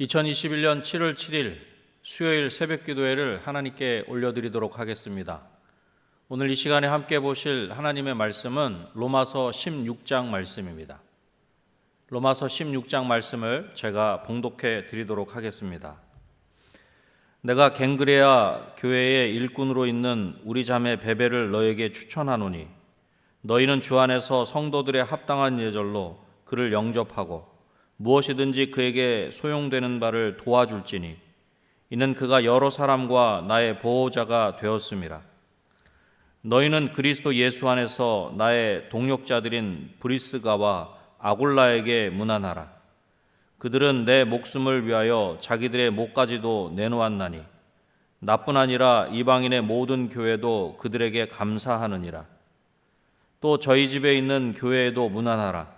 2021년 7월 7일 수요일 새벽 기도회를 하나님께 올려드리도록 하겠습니다. 오늘 이 시간에 함께 보실 하나님의 말씀은 로마서 16장 말씀입니다. 로마서 16장 말씀을 제가 봉독해 드리도록 하겠습니다. 내가 갱그레아 교회의 일꾼으로 있는 우리 자매 베베를 너에게 추천하노니 너희는 주 안에서 성도들의 합당한 예절로 그를 영접하고 무엇이든지 그에게 소용되는 바를 도와줄지니 이는 그가 여러 사람과 나의 보호자가 되었음이라. 너희는 그리스도 예수 안에서 나의 동역자들인 브리스가와 아골라에게 문안하라. 그들은 내 목숨을 위하여 자기들의 목까지도 내놓았나니 나뿐 아니라 이방인의 모든 교회도 그들에게 감사하느니라. 또 저희 집에 있는 교회에도 문안하라.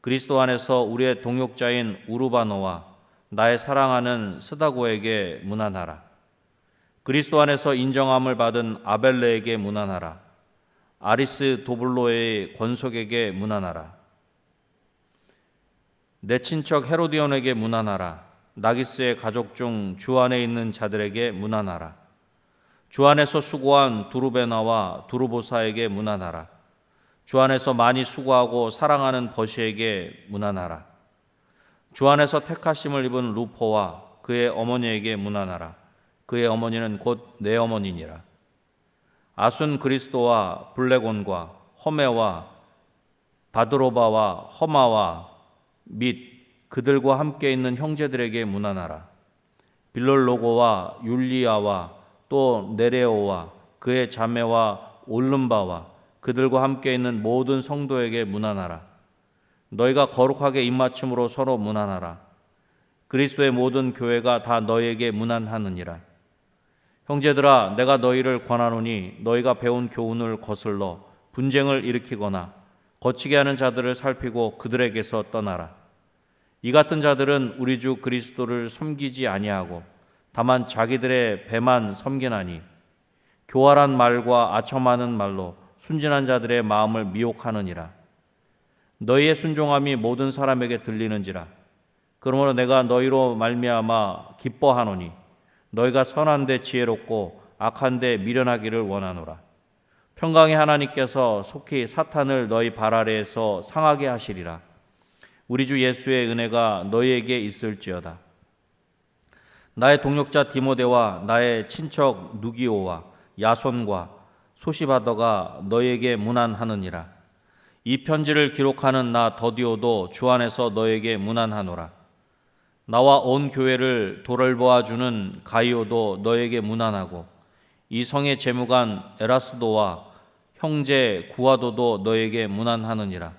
그리스도 안에서 우리의 동역자인 우르바노와 나의 사랑하는 스다고에게 문안하라. 그리스도 안에서 인정함을 받은 아벨레에게 문안하라. 아리스 도블로의 권속에게 문안하라. 내 친척 헤로디온에게 문안하라. 나기스의 가족 중 주 안에 있는 자들에게 문안하라. 주 안에서 수고한 두루베나와 두루보사에게 문안하라. 주 안에서 많이 수고하고 사랑하는 버시에게 문안하라. 주 안에서 택하심을 입은 루포와 그의 어머니에게 문안하라. 그의 어머니는 곧 내 어머니니라. 아순 그리스도와 블레곤과 허메와 바드로바와 허마와 및 그들과 함께 있는 형제들에게 문안하라. 빌롤로고와 율리아와 또 네레오와 그의 자매와 올름바와 그들과 함께 있는 모든 성도에게 문안하라. 너희가 거룩하게 입맞춤으로 서로 문안하라. 그리스도의 모든 교회가 다 너희에게 문안하느니라. 형제들아, 내가 너희를 권하노니 너희가 배운 교훈을 거슬러 분쟁을 일으키거나 거치게 하는 자들을 살피고 그들에게서 떠나라. 이 같은 자들은 우리 주 그리스도를 섬기지 아니하고 다만 자기들의 배만 섬기나니 교활한 말과 아첨하는 말로 순진한 자들의 마음을 미혹하느니라. 너희의 순종함이 모든 사람에게 들리는지라. 그러므로 내가 너희로 말미암아 기뻐하노니 너희가 선한데 지혜롭고 악한데 미련하기를 원하노라. 평강의 하나님께서 속히 사탄을 너희 발 아래에서 상하게 하시리라. 우리 주 예수의 은혜가 너희에게 있을지어다. 나의 동역자 디모데와 나의 친척 누기오와 야손과 소시바더가 너에게 문안하느니라. 이 편지를 기록하는 나 더디오도 주 안에서 너에게 문안하노라. 나와 온 교회를 도를 보아 주는 가이오도 너에게 문안하고 이 성의 재무관 에라스도와 형제 구아도도 너에게 문안하느니라.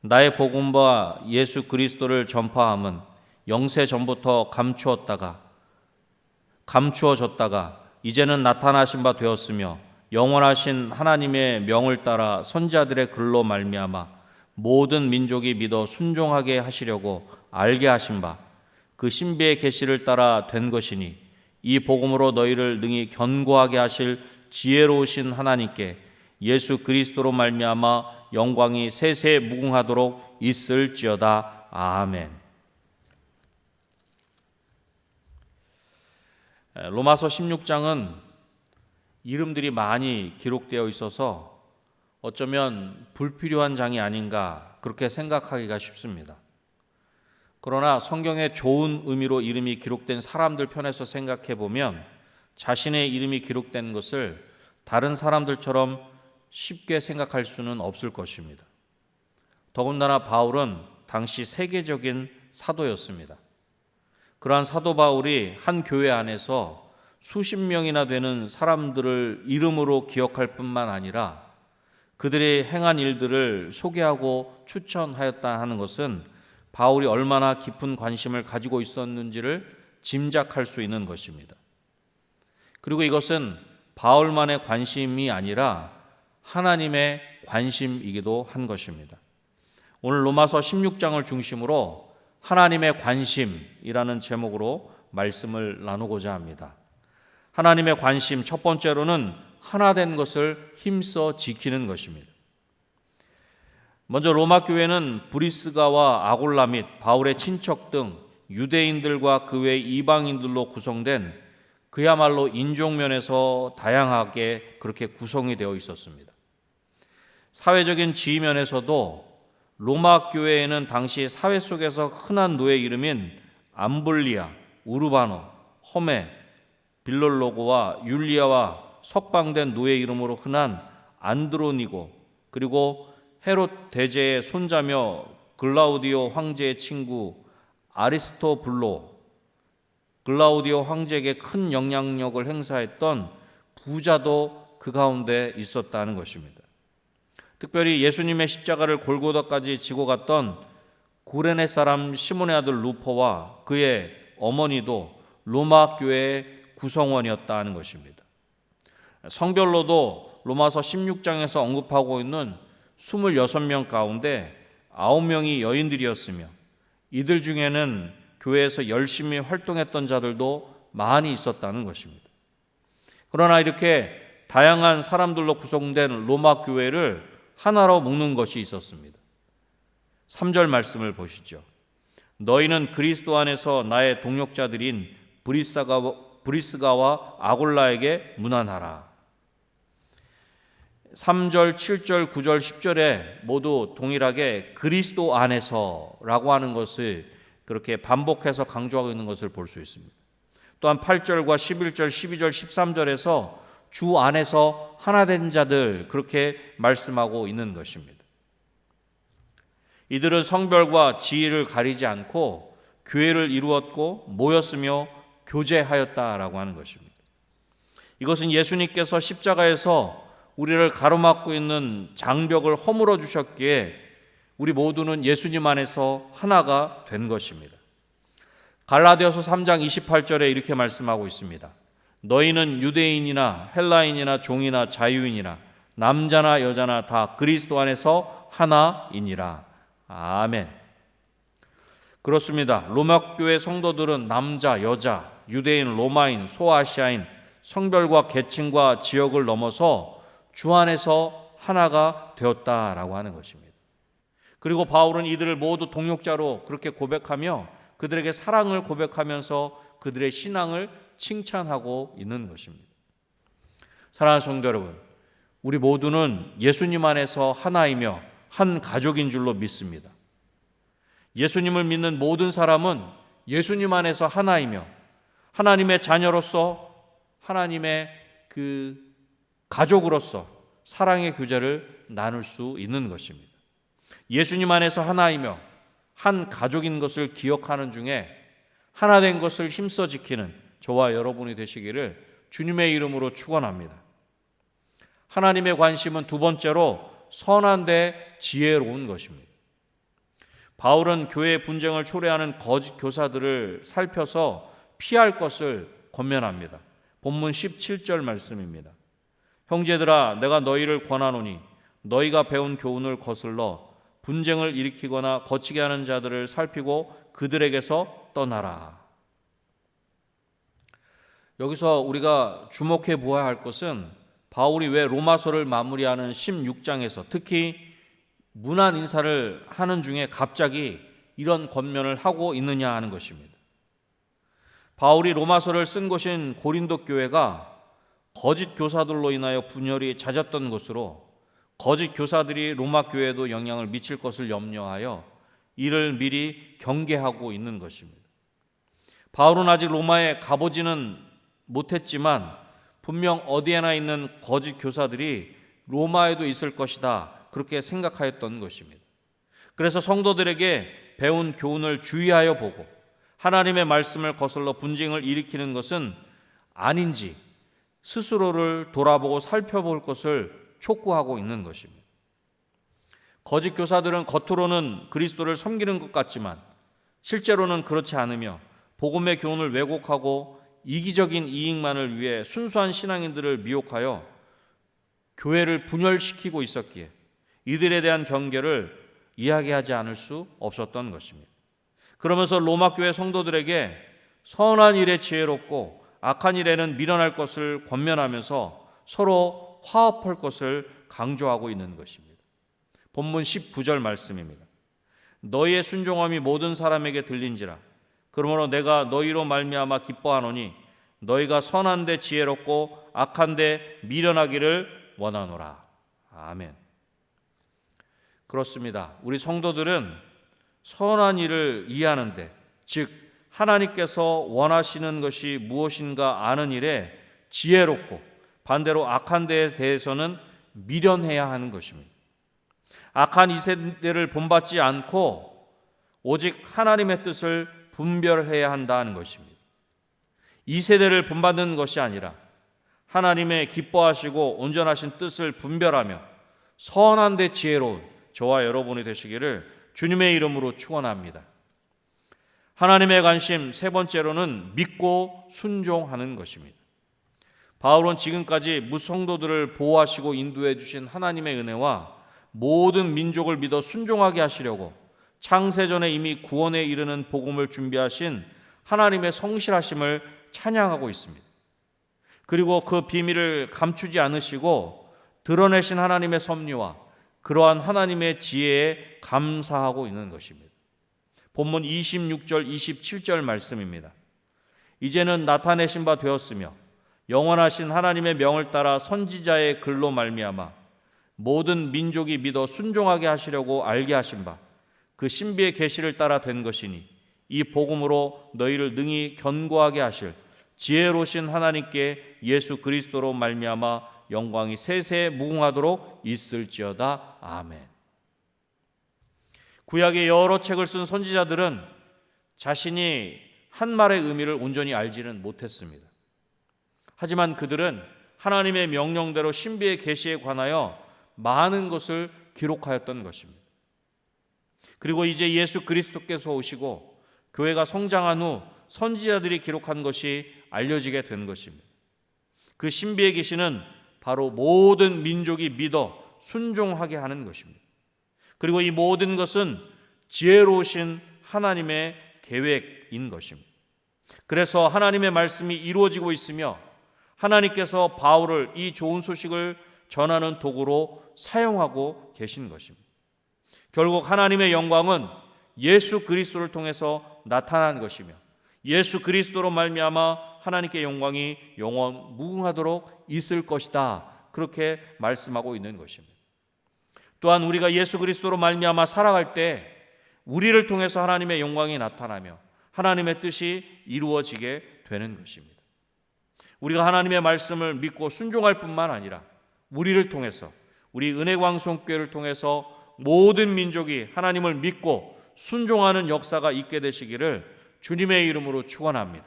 나의 복음과 예수 그리스도를 전파함은 영세 전부터 감추었다가 감추어졌다가 이제는 나타나신 바 되었으며 영원하신 하나님의 명을 따라 선자들의 글로 말미암아 모든 민족이 믿어 순종하게 하시려고 알게 하신 바 그 신비의 계시를 따라 된 것이니 이 복음으로 너희를 능히 견고하게 하실 지혜로우신 하나님께 예수 그리스도로 말미암아 영광이 세세 무궁하도록 있을지어다 아멘. 로마서 16장은 이름들이 많이 기록되어 있어서 어쩌면 불필요한 장이 아닌가 그렇게 생각하기가 쉽습니다. 그러나 성경에 좋은 의미로 이름이 기록된 사람들 편에서 생각해 보면 자신의 이름이 기록된 것을 다른 사람들처럼 쉽게 생각할 수는 없을 것입니다. 더군다나 바울은 당시 세계적인 사도였습니다. 그러한 사도 바울이 한 교회 안에서 수십 명이나 되는 사람들을 이름으로 기억할 뿐만 아니라 그들의 행한 일들을 소개하고 추천하였다 하는 것은 바울이 얼마나 깊은 관심을 가지고 있었는지를 짐작할 수 있는 것입니다. 그리고 이것은 바울만의 관심이 아니라 하나님의 관심이기도 한 것입니다. 오늘 로마서 16장을 중심으로 하나님의 관심이라는 제목으로 말씀을 나누고자 합니다. 하나님의 관심 첫 번째로는 하나 된 것을 힘써 지키는 것입니다. 먼저 로마 교회는 브리스가와 아골라 및 바울의 친척 등 유대인들과 그 외 이방인들로 구성된 그야말로 인종 면에서 다양하게 그렇게 구성이 되어 있었습니다. 사회적인 지위 면에서도 로마 교회에는 당시 사회 속에서 흔한 노예 이름인 암블리아, 우르바노, 험에, 빌롤로고와 율리아와 석방된 노예 이름으로 흔한 안드로니고 그리고 헤롯 대제의 손자며 글라우디오 황제의 친구 아리스토블로 글라우디오 황제에게 큰 영향력을 행사했던 부자도 그 가운데 있었다는 것입니다. 특별히 예수님의 십자가를 골고다까지 지고 갔던 구레네 사람 시몬의 아들 루퍼와 그의 어머니도 로마 교회의 구성원이었다는 것입니다. 성별로도 로마서 16장에서 언급하고 있는 26명 가운데 9명이 여인들이었으며 이들 중에는 교회에서 열심히 활동했던 자들도 많이 있었다는 것입니다. 그러나 이렇게 다양한 사람들로 구성된 로마 교회를 하나로 묶는 것이 있었습니다. 3절 말씀을 보시죠. 너희는 그리스도 안에서 나의 동역자들인 브리스가, 브리스가와 아골라에게 문안하라. 3절, 7절, 9절, 10절에 모두 동일하게 그리스도 안에서라고 하는 것을 그렇게 반복해서 강조하고 있는 것을 볼 수 있습니다. 또한 8절과 11절, 12절, 13절에서 주 안에서 하나 된 자들 그렇게 말씀하고 있는 것입니다. 이들은 성별과 지위를 가리지 않고 교회를 이루었고 모였으며 교제하였다라고 하는 것입니다. 이것은 예수님께서 십자가에서 우리를 가로막고 있는 장벽을 허물어 주셨기에 우리 모두는 예수님 안에서 하나가 된 것입니다. 갈라디아서 3장 28절에 이렇게 말씀하고 있습니다. 너희는 유대인이나 헬라인이나 종이나 자유인이나 남자나 여자나 다 그리스도 안에서 하나이니라. 아멘. 그렇습니다. 로마 교회 성도들은 남자, 여자, 유대인, 로마인, 소아시아인, 성별과 계층과 지역을 넘어서 주 안에서 하나가 되었다라고 하는 것입니다. 그리고 바울은 이들을 모두 동역자로 그렇게 고백하며 그들에게 사랑을 고백하면서 그들의 신앙을 칭찬하고 있는 것입니다. 사랑하는 성도 여러분, 우리 모두는 예수님 안에서 하나이며 한 가족인 줄로 믿습니다. 예수님을 믿는 모든 사람은 예수님 안에서 하나이며 하나님의 자녀로서 하나님의 그 가족으로서 사랑의 교제를 나눌 수 있는 것입니다. 예수님 안에서 하나이며 한 가족인 것을 기억하는 중에 하나 된 것을 힘써 지키는 저와 여러분이 되시기를 주님의 이름으로 축원합니다. 하나님의 관심은 두 번째로 선한 데 지혜로운 것입니다. 바울은 교회 분쟁을 초래하는 거짓 교사들을 살펴서 피할 것을 권면합니다. 본문 17절 말씀입니다. 형제들아 내가 너희를 권하노니 너희가 배운 교훈을 거슬러 분쟁을 일으키거나 거치게 하는 자들을 살피고 그들에게서 떠나라. 여기서 우리가 주목해 보아야 할 것은 바울이 왜 로마서를 마무리하는 16장에서 특히 문안 인사를 하는 중에 갑자기 이런 권면을 하고 있느냐 하는 것입니다. 바울이 로마서를 쓴 곳인 고린도 교회가 거짓 교사들로 인하여 분열이 잦았던 것으로 거짓 교사들이 로마 교회에도 영향을 미칠 것을 염려하여 이를 미리 경계하고 있는 것입니다. 바울은 아직 로마에 가보지는 못했지만 분명 어디에나 있는 거짓 교사들이 로마에도 있을 것이다. 그렇게 생각하였던 것입니다. 그래서 성도들에게 배운 교훈을 주의하여 보고 하나님의 말씀을 거슬러 분쟁을 일으키는 것은 아닌지 스스로를 돌아보고 살펴볼 것을 촉구하고 있는 것입니다. 거짓 교사들은 겉으로는 그리스도를 섬기는 것 같지만 실제로는 그렇지 않으며 복음의 교훈을 왜곡하고 이기적인 이익만을 위해 순수한 신앙인들을 미혹하여 교회를 분열시키고 있었기에 이들에 대한 경계를 이야기하지 않을 수 없었던 것입니다. 그러면서 로마 교회 성도들에게 선한 일에 지혜롭고 악한 일에는 밀어날 것을 권면하면서 서로 화합할 것을 강조하고 있는 것입니다. 본문 19절 말씀입니다. 너희의 순종함이 모든 사람에게 들린지라 그러므로 내가 너희로 말미암아 기뻐하노니 너희가 선한데 지혜롭고 악한데 미련하기를 원하노라. 아멘. 그렇습니다. 우리 성도들은 선한 일을 이해하는데 즉 하나님께서 원하시는 것이 무엇인가 아는 일에 지혜롭고 반대로 악한 데에 대해서는 미련해야 하는 것입니다. 악한 이 세대를 본받지 않고 오직 하나님의 뜻을 분별해야 한다는 것입니다. 이 세대를 본받는 것이 아니라 하나님의 기뻐하시고 온전하신 뜻을 분별하며 선한 데 지혜로운 저와 여러분이 되시기를 주님의 이름으로 축원합니다. 하나님의 관심 세 번째로는 믿고 순종하는 것입니다. 바울은 지금까지 무성도들을 보호하시고 인도해 주신 하나님의 은혜와 모든 민족을 믿어 순종하게 하시려고 창세전에 이미 구원에 이르는 복음을 준비하신 하나님의 성실하심을 찬양하고 있습니다. 그리고 그 비밀을 감추지 않으시고 드러내신 하나님의 섭리와 그러한 하나님의 지혜에 감사하고 있는 것입니다. 본문 26절 27절 말씀입니다. 이제는 나타내신 바 되었으며 영원하신 하나님의 명을 따라 선지자의 글로 말미암아 모든 민족이 믿어 순종하게 하시려고 알게 하신 바 그 신비의 계시를 따라 된 것이니 이 복음으로 너희를 능히 견고하게 하실 지혜로신 하나님께 예수 그리스도로 말미암아 영광이 세세 무궁하도록 있을지어다 아멘. 구약의 여러 책을 쓴 선지자들은 자신이 한 말의 의미를 온전히 알지는 못했습니다. 하지만 그들은 하나님의 명령대로 신비의 계시에 관하여 많은 것을 기록하였던 것입니다. 그리고 이제 예수 그리스도께서 오시고 교회가 성장한 후 선지자들이 기록한 것이 알려지게 된 것입니다. 그 신비의 계시는 바로 모든 민족이 믿어 순종하게 하는 것입니다. 그리고 이 모든 것은 지혜로우신 하나님의 계획인 것입니다. 그래서 하나님의 말씀이 이루어지고 있으며 하나님께서 바울을 이 좋은 소식을 전하는 도구로 사용하고 계신 것입니다. 결국 하나님의 영광은 예수 그리스도를 통해서 나타난 것이며 예수 그리스도로 말미암아 하나님께 영광이 영원 무궁하도록 있을 것이다. 그렇게 말씀하고 있는 것입니다. 또한 우리가 예수 그리스도로 말미암아 살아갈 때 우리를 통해서 하나님의 영광이 나타나며 하나님의 뜻이 이루어지게 되는 것입니다. 우리가 하나님의 말씀을 믿고 순종할 뿐만 아니라 우리를 통해서 우리 은혜광송교회를 통해서 모든 민족이 하나님을 믿고 순종하는 역사가 있게 되시기를 주님의 이름으로 축원합니다.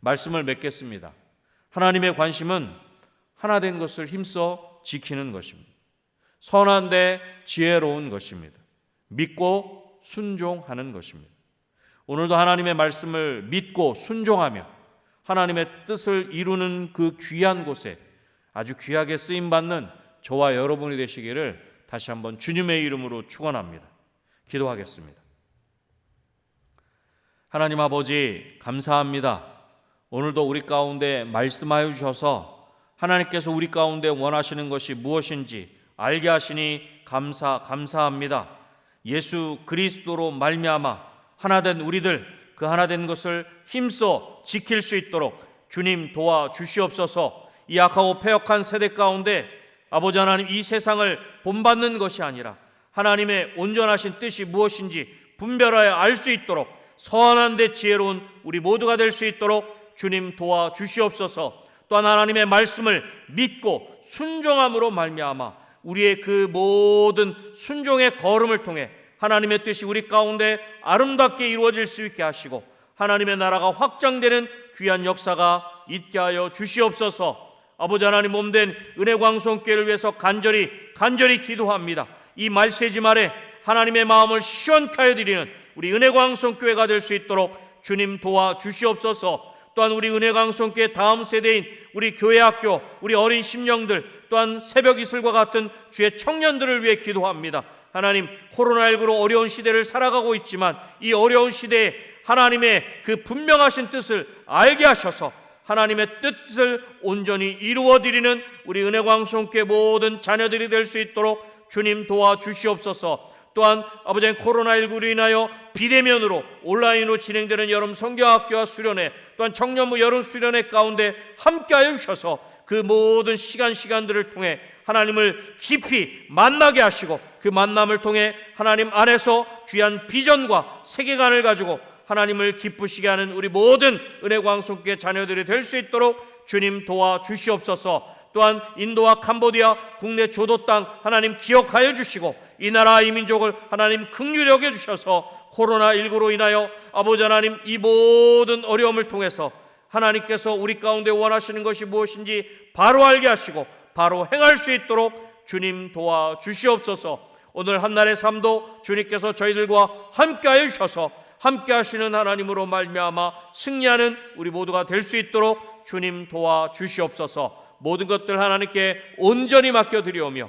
말씀을 맺겠습니다. 하나님의 관심은 하나 된 것을 힘써 지키는 것입니다. 선한데 지혜로운 것입니다. 믿고 순종하는 것입니다. 오늘도 하나님의 말씀을 믿고 순종하며 하나님의 뜻을 이루는 그 귀한 곳에 아주 귀하게 쓰임 받는 저와 여러분이 되시기를 다시 한번 주님의 이름으로 축원합니다. 기도하겠습니다. 하나님 아버지 감사합니다. 오늘도 우리 가운데 말씀하여 주셔서 하나님께서 우리 가운데 원하시는 것이 무엇인지 알게 하시니 감사 감사합니다. 예수 그리스도로 말미암아 하나된 우리들 그 하나된 것을 힘써 지킬 수 있도록 주님 도와 주시옵소서. 이 악하고 패역한 세대 가운데 아버지 하나님 이 세상을 본받는 것이 아니라 하나님의 온전하신 뜻이 무엇인지 분별하여 알 수 있도록 선한 데 지혜로운 우리 모두가 될 수 있도록 주님 도와 주시옵소서. 또한 하나님의 말씀을 믿고 순종함으로 말미암아 우리의 그 모든 순종의 걸음을 통해 하나님의 뜻이 우리 가운데 아름답게 이루어질 수 있게 하시고 하나님의 나라가 확장되는 귀한 역사가 있게 하여 주시옵소서. 아버지 하나님 몸된 은혜 광성교회를 위해서 간절히 간절히 기도합니다. 이 말세지 말에 하나님의 마음을 시원케 하여 드리는 우리 은혜광성교회가 될 수 있도록 주님 도와 주시옵소서. 또한 우리 은혜광성교회 다음 세대인 우리 교회 학교, 우리 어린 심령들, 또한 새벽 이슬과 같은 주의 청년들을 위해 기도합니다. 하나님, 코로나19로 어려운 시대를 살아가고 있지만 이 어려운 시대에 하나님의 그 분명하신 뜻을 알게 하셔서 하나님의 뜻을 온전히 이루어 드리는 우리 은혜광성교회 모든 자녀들이 될 수 있도록 주님 도와 주시옵소서. 또한 아버지 코로나19로 인하여 비대면으로 온라인으로 진행되는 여름 성경학교와 수련회 또한 청년부 여름 수련회 가운데 함께하여 주셔서 그 모든 시간 시간들을 통해 하나님을 깊이 만나게 하시고 그 만남을 통해 하나님 안에서 귀한 비전과 세계관을 가지고 하나님을 기쁘시게 하는 우리 모든 은혜광송교회 자녀들이 될 수 있도록 주님 도와 주시옵소서. 또한 인도와 캄보디아 국내 조도 땅 하나님 기억하여 주시고 이 나라 이 민족을 하나님 극률히 여겨 주셔서 코로나 19로 인하여 아버지 하나님 이 모든 어려움을 통해서 하나님께서 우리 가운데 원하시는 것이 무엇인지 바로 알게 하시고 바로 행할 수 있도록 주님 도와 주시옵소서. 오늘 한날의 삶도 주님께서 저희들과 함께하여 주셔서 함께 하시는 하나님으로 말미암아 승리하는 우리 모두가 될 수 있도록 주님 도와 주시옵소서. 모든 것들 하나님께 온전히 맡겨 드리오며